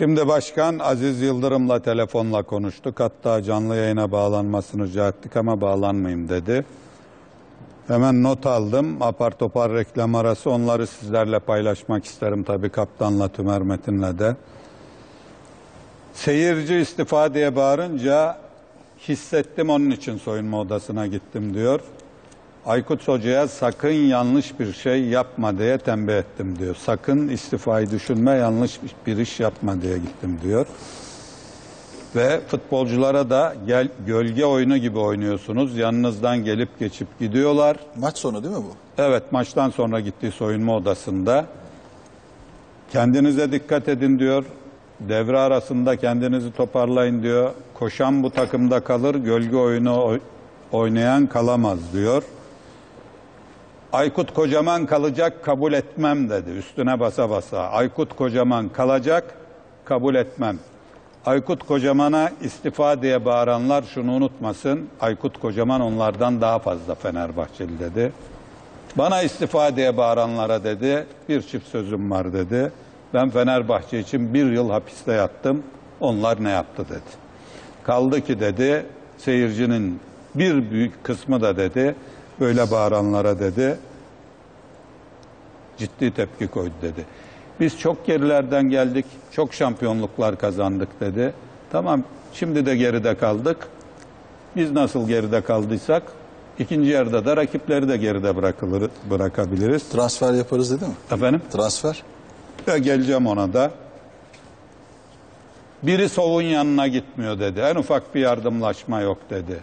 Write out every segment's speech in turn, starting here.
Şimdi başkan Aziz Yıldırım'la telefonla konuştuk. Hatta canlı yayına bağlanmasını rica ettik ama bağlanmayayım dedi. Hemen not aldım. Apar topar reklam arası onları sizlerle paylaşmak isterim tabii kaptanla Tümer Metin'le de. Seyirci istifa diye bağırınca hissettim onun için soyunma odasına gittim diyor. Aykut Hoca'ya sakın yanlış bir şey yapma diye tembih ettim diyor. Sakın istifayı düşünme yanlış bir iş yapma diye gittim diyor. Ve futbolculara da gel, gölge oyunu gibi oynuyorsunuz. Yanınızdan gelip geçip gidiyorlar. Maç sonu değil mi bu? Evet maçtan sonra gittiği soyunma odasında. Kendinize dikkat edin diyor. Devre arasında kendinizi toparlayın diyor. Koşan bu takımda kalır, gölge oyunu oy- oynayan kalamaz diyor. Aykut Kocaman kalacak kabul etmem dedi üstüne basa basa. Aykut Kocaman kalacak kabul etmem. Aykut Kocaman'a istifa diye bağıranlar şunu unutmasın. Aykut Kocaman onlardan daha fazla Fenerbahçeli dedi. Bana istifa diye bağıranlara dedi bir çift sözüm var dedi. Ben Fenerbahçe için bir yıl hapiste yattım. Onlar ne yaptı dedi. Kaldı ki dedi seyircinin bir büyük kısmı da dedi böyle bağıranlara dedi ciddi tepki koydu dedi. Biz çok gerilerden geldik, çok şampiyonluklar kazandık dedi. Tamam şimdi de geride kaldık. Biz nasıl geride kaldıysak ikinci yarıda da rakipleri de geride bırakılır, bırakabiliriz. Transfer yaparız dedi mi? Efendim? Transfer. Ve geleceğim ona da. Biri Sov'un yanına gitmiyor dedi. En ufak bir yardımlaşma yok dedi.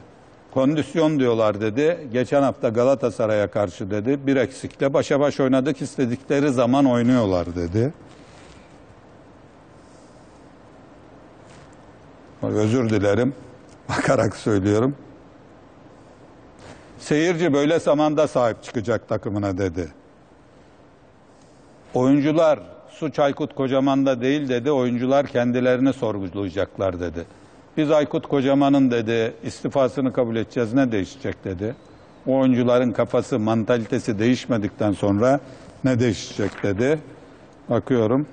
Kondisyon diyorlar dedi. Geçen hafta Galatasaray'a karşı dedi. Bir eksikle başa baş oynadık istedikleri zaman oynuyorlar dedi. Özür dilerim. Bakarak söylüyorum. Seyirci böyle zamanda sahip çıkacak takımına dedi. Oyuncular suç Aykut Kocaman'da değil dedi. Oyuncular kendilerini sorgulayacaklar dedi. Biz Aykut Kocaman'ın dedi istifasını kabul edeceğiz ne değişecek dedi. O oyuncuların kafası, mantalitesi değişmedikten sonra ne değişecek dedi. Bakıyorum.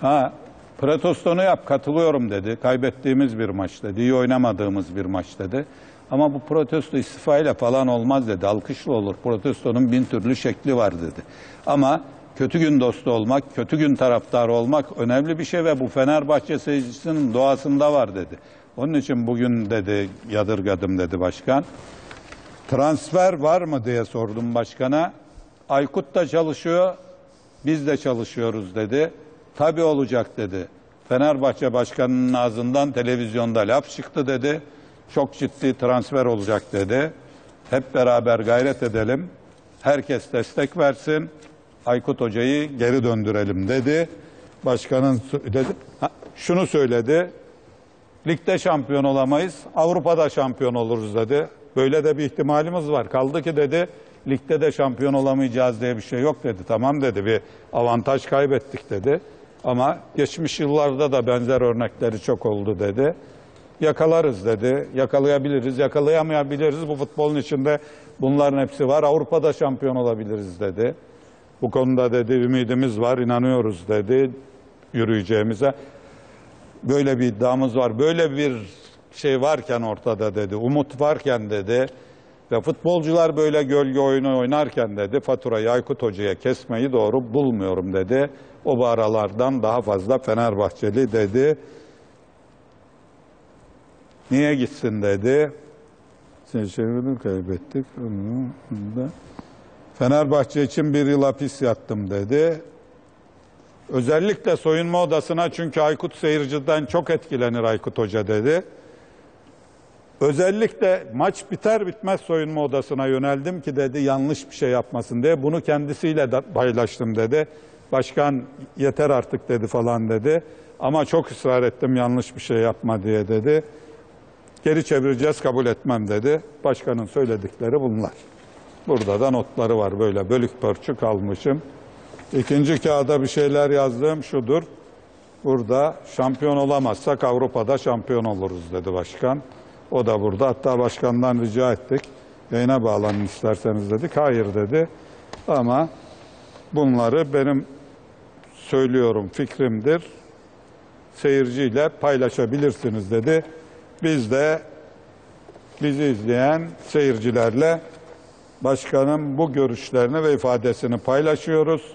Ha, protestonu yap katılıyorum dedi. Kaybettiğimiz bir maç dedi. İyi oynamadığımız bir maç dedi. Ama bu protesto istifayla falan olmaz dedi. Alkışla olur. Protestonun bin türlü şekli var dedi. Ama kötü gün dostu olmak, kötü gün taraftarı olmak önemli bir şey ve bu Fenerbahçe seyircisinin doğasında var dedi. Onun için bugün dedi yadırgadım dedi başkan. Transfer var mı diye sordum başkana. Aykut da çalışıyor, biz de çalışıyoruz dedi. Tabii olacak dedi. Fenerbahçe başkanının ağzından televizyonda laf çıktı dedi. Çok ciddi transfer olacak dedi. Hep beraber gayret edelim. Herkes destek versin. Aykut Hoca'yı geri döndürelim dedi. Başkanın söyledi. Ha, şunu söyledi. Ligde şampiyon olamayız, Avrupa'da şampiyon oluruz dedi. Böyle de bir ihtimalimiz var. Kaldı ki dedi, ligde de şampiyon olamayacağız diye bir şey yok dedi. Tamam dedi, bir avantaj kaybettik dedi. Ama geçmiş yıllarda da benzer örnekleri çok oldu dedi. Yakalarız dedi, yakalayabiliriz, yakalayamayabiliriz. Bu futbolun içinde bunların hepsi var. Avrupa'da şampiyon olabiliriz dedi. Bu konuda dedi ümidimiz var, inanıyoruz dedi yürüyeceğimize böyle bir iddiamız var. Böyle bir şey varken ortada dedi. Umut varken dedi. Ve futbolcular böyle gölge oyunu oynarken dedi. Faturayı Aykut Hoca'ya kesmeyi doğru bulmuyorum dedi. O bağralardan daha fazla Fenerbahçeli dedi. Niye gitsin dedi. Seçimini kaybettik. Fenerbahçe için bir yıl hapis yattım dedi. Özellikle soyunma odasına çünkü Aykut seyirciden çok etkilenir Aykut Hoca dedi. Özellikle maç biter bitmez soyunma odasına yöneldim ki dedi yanlış bir şey yapmasın diye. Bunu kendisiyle de paylaştım dedi. Başkan yeter artık dedi falan dedi. Ama çok ısrar ettim yanlış bir şey yapma diye dedi. Geri çevireceğiz kabul etmem dedi. Başkanın söyledikleri bunlar. Burada da notları var böyle bölük pörçük almışım. İkinci kağıda bir şeyler yazdığım şudur. Burada şampiyon olamazsak Avrupa'da şampiyon oluruz dedi başkan. O da burada. Hatta başkandan rica ettik. Yayına bağlanın isterseniz dedik. Hayır dedi. Ama bunları benim söylüyorum fikrimdir. seyirciyle paylaşabilirsiniz dedi. Biz de bizi izleyen seyircilerle başkanın bu görüşlerini ve ifadesini paylaşıyoruz.